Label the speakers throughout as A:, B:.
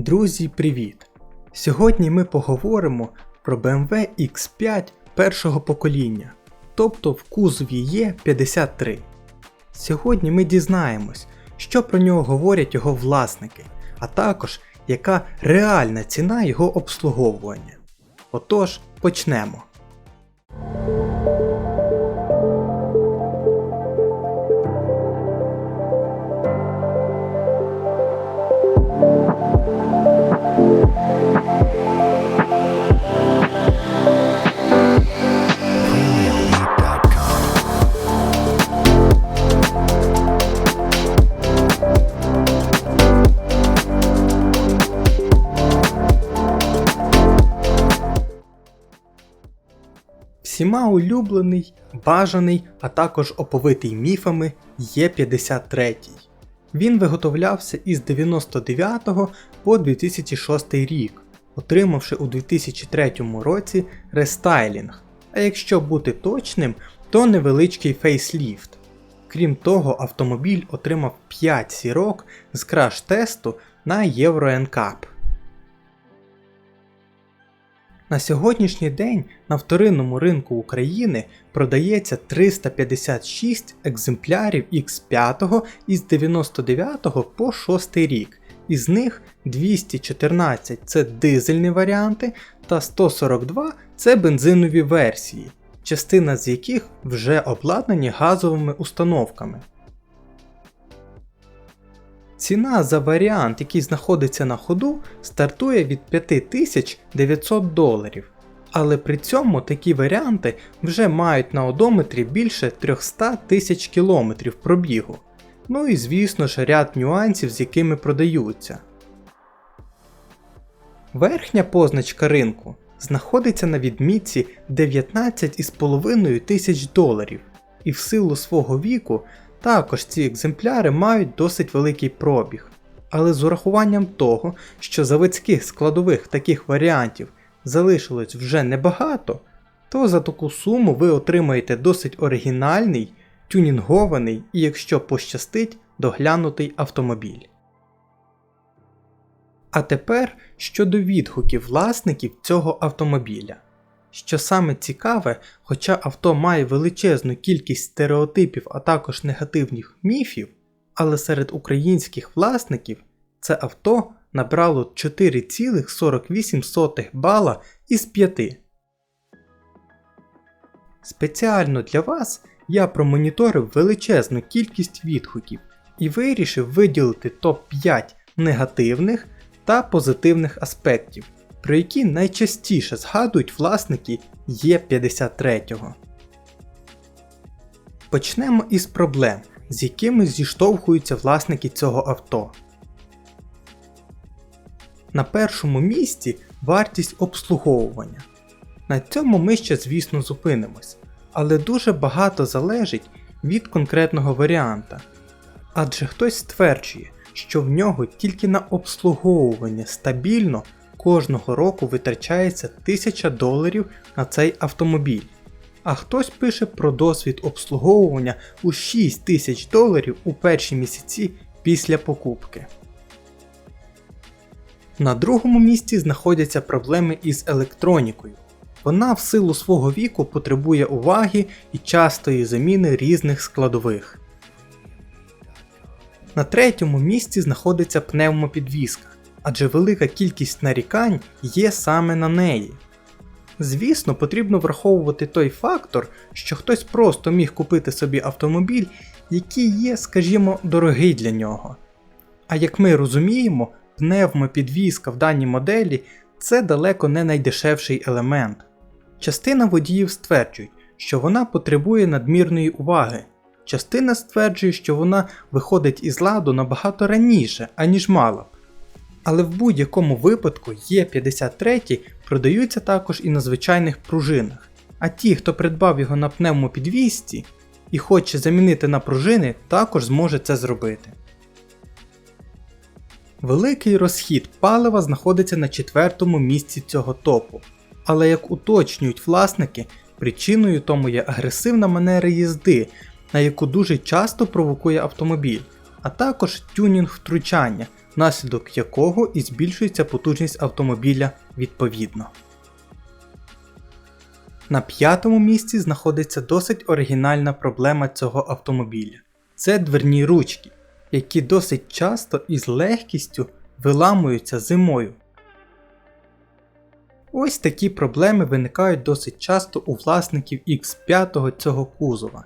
A: Друзі, привіт! Сьогодні ми поговоримо про BMW X5 першого покоління, тобто в кузові є 53. Сьогодні ми дізнаємось, що про нього говорять його власники, а також яка реальна ціна його обслуговування. Отож, почнемо. Всіма улюблений, бажаний, а також оповитий міфами є 53. Він виготовлявся із 99 по 2006 рік, отримавши у 2003 році рестайлінг, а якщо бути точним, то невеличкий фейсліфт. Крім того, автомобіль отримав 5 сірок з краш-тесту на Euro NCAP. На сьогоднішній день на вторинному ринку України продається 356 екземплярів X5 із 99 по 6 рік. Із них 214 це дизельні варіанти та 142 це бензинові версії, частина з яких вже обладнані газовими установками. Ціна за варіант, який знаходиться на ходу, стартує від 5900 доларів. Але при цьому такі варіанти вже мають на одометрі більше 300 тисяч кілометрів пробігу. Ну і звісно ж ряд нюансів, з якими продаються. Верхня позначка ринку знаходиться на відмітці 19,5 тисяч доларів, і в силу свого віку також ці екземпляри мають досить великий пробіг. Але з урахуванням того, що заводських складових таких варіантів залишилось вже небагато, то за таку суму ви отримаєте досить оригінальний, тюнінгований і, якщо пощастить, доглянутий автомобіль. А тепер щодо відгуків власників цього автомобіля. Що саме цікаве, хоча авто має величезну кількість стереотипів, а також негативних міфів, але серед українських власників це авто набрало 4,48 бала із 5. Спеціально для вас я промоніторив величезну кількість відгуків і вирішив виділити топ-5 негативних та позитивних аспектів, про які найчастіше згадують власники Є53. Почнемо із проблем, з якими зіштовхуються власники цього авто. На першому місці вартість обслуговування. На цьому ми ще, звісно, зупинимось, але дуже багато залежить від конкретного варіанта. Адже хтось стверджує, що в нього тільки на обслуговування стабільно кожного року витрачається 1000 доларів на цей автомобіль. А хтось пише про досвід обслуговування у 6000 доларів у перші місяці після покупки. На другому місці знаходяться проблеми із електронікою. Вона в силу свого віку потребує уваги і частої заміни різних складових. На третьому місці знаходиться пневмопідвізка, адже велика кількість нарікань є саме на неї. Звісно, потрібно враховувати той фактор, що хтось просто міг купити собі автомобіль, який є, скажімо, дорогий для нього. А як ми розуміємо, пневмопідвізка в даній моделі це далеко не найдешевший елемент. Частина водіїв стверджують, що вона потребує надмірної уваги. Частина стверджує, що вона виходить із ладу набагато раніше, аніж мала б. Але в будь-якому випадку Є53 продаються також і на звичайних пружинах. А ті, хто придбав його на пневмопідвісці і хоче замінити на пружини, також зможе це зробити. Великий розхід палива знаходиться на четвертому місці цього топу. Але як уточнюють власники, причиною тому є агресивна манера їзди, на яку дуже часто провокує автомобіль, а також тюнінг втручання, внаслідок якого і збільшується потужність автомобіля відповідно. На п'ятому місці знаходиться досить оригінальна проблема цього автомобіля. Це дверні ручки, які досить часто і з легкістю виламуються зимою. Ось такі проблеми виникають досить часто у власників X5 цього кузова.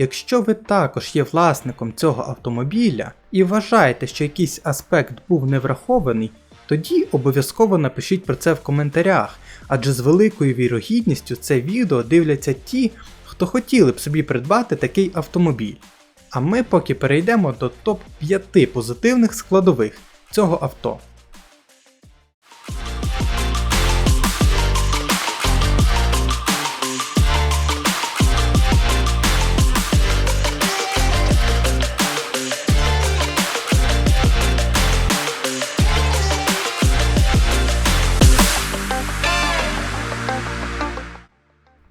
A: Якщо ви також є власником цього автомобіля і вважаєте, що якийсь аспект був не врахований, тоді обов'язково напишіть про це в коментарях, адже з великою вірогідністю це відео дивляться ті, хто хотіли б собі придбати такий автомобіль. А ми поки перейдемо до топ 5 позитивних складових цього авто.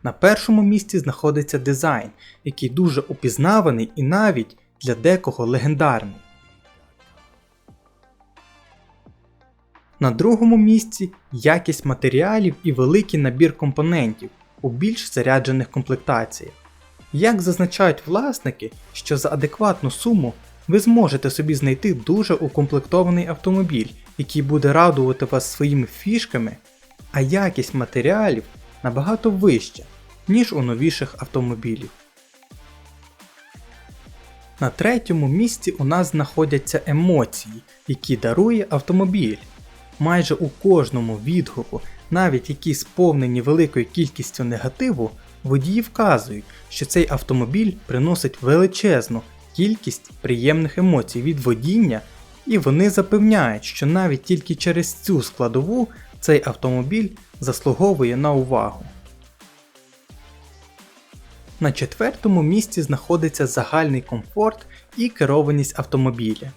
A: На першому місці знаходиться дизайн, який дуже упізнаваний і навіть для декого легендарний. На другому місці якість матеріалів і великий набір компонентів у більш заряджених комплектаціях. Як зазначають власники, що за адекватну суму ви зможете собі знайти дуже укомплектований автомобіль, який буде радувати вас своїми фішками, а якість матеріалів набагато вища, ніж у новіших автомобілів. На третьому місці у нас знаходяться емоції, які дарує автомобіль. Майже у кожному відгуку, навіть які сповнені великою кількістю негативу, водії вказують, що цей автомобіль приносить величезну кількість приємних емоцій від водіння, і вони запевняють, що навіть тільки через цю складову цей автомобіль заслуговує на увагу. На четвертому місці знаходиться загальний комфорт і керованість автомобіля.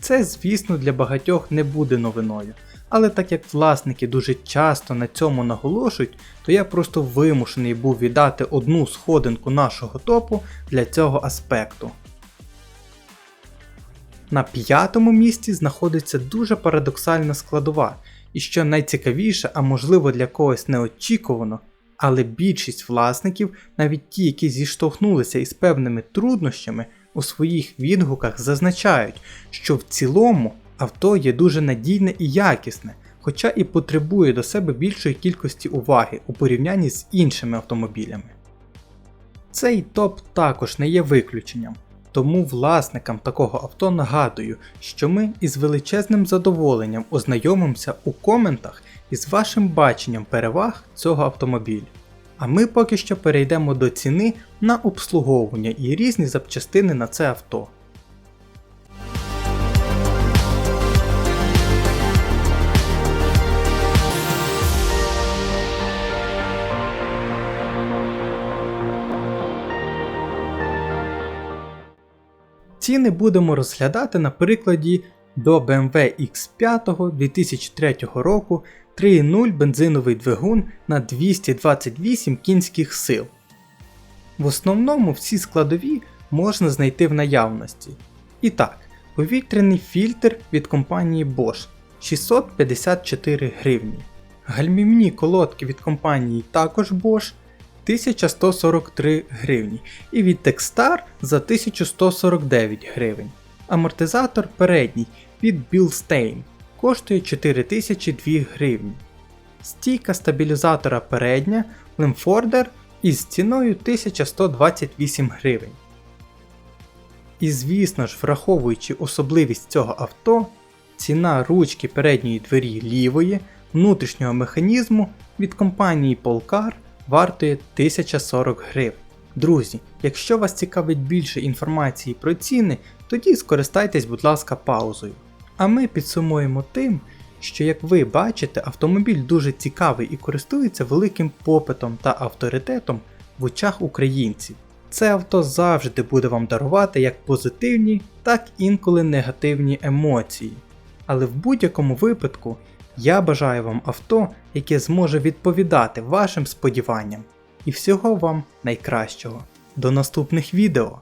A: Це, звісно, для багатьох не буде новиною, але так як власники дуже часто на цьому наголошують, то я просто вимушений був віддати одну сходинку нашого топу для цього аспекту. На п'ятому місці знаходиться дуже парадоксальна складова, і що найцікавіше, а можливо для когось неочікувано, але більшість власників, навіть ті, які зіштовхнулися із певними труднощами, у своїх відгуках зазначають, що в цілому авто є дуже надійне і якісне, хоча і потребує до себе більшої кількості уваги у порівнянні з іншими автомобілями. Цей топ також не є виключенням. Тому власникам такого авто нагадую, що ми із величезним задоволенням ознайомимося у коментах із вашим баченням переваг цього автомобіля. А ми поки що перейдемо до ціни на обслуговування і різні запчастини на це авто. Ціни будемо розглядати на прикладі до BMW X5 2003 року 3.0 бензиновий двигун на 228 кінських сил. В основному всі складові можна знайти в наявності. І так, повітряний фільтр від компанії Bosch 654 гривні. Гальмівні колодки від компанії також Bosch 1143 гривні і від Techstar за 1149 гривень. Амортизатор передній від Bilstein коштує 4002 гривні. Стійка стабілізатора передня Limforder із ціною 1128 гривень. І звісно ж, враховуючи особливість цього авто, ціна ручки передньої двері лівої внутрішнього механізму від компанії Polcar вартує 1040 гривень. Друзі, якщо вас цікавить більше інформації про ціни, тоді скористайтесь, будь ласка, паузою. А ми підсумуємо тим, що, як ви бачите, автомобіль дуже цікавий і користується великим попитом та авторитетом в очах українців. Це авто завжди буде вам дарувати як позитивні, так інколи негативні емоції. Але в будь-якому випадку я бажаю вам авто, яке зможе відповідати вашим сподіванням. І всього вам найкращого. До наступних відео!